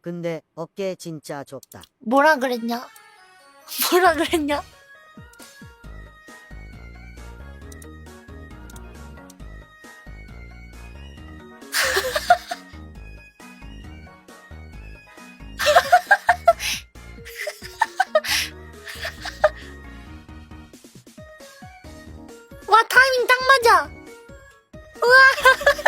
근데 어깨 진짜 좁다. 뭐라 그랬냐? 뭐라 그랬냐? 와 타이밍 딱 맞아. 우와.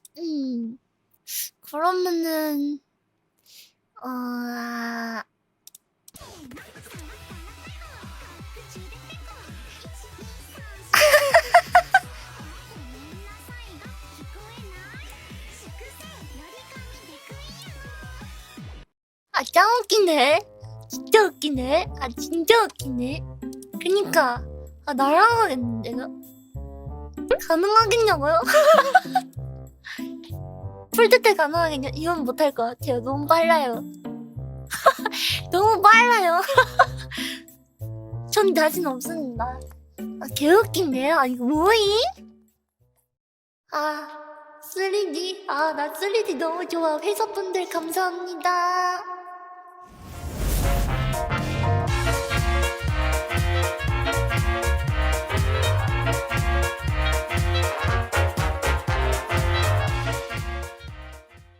음. 그러면은 어 아... 아, 짱 웃기네. 진짜 웃기네. 아, 진짜 웃기네. 그니까. 아, 날아가겠는데, 요 가능하겠냐고요? 풀뜻에 가능하겠냐? 이건 못할 것 같아요. 너무 빨라요. 너무 빨라요. 전 자신 없습니다. 아, 개웃긴데요? 아, 이거 뭐임? 아, 3D. 아, 나 3D 너무 좋아. 회사분들 감사합니다.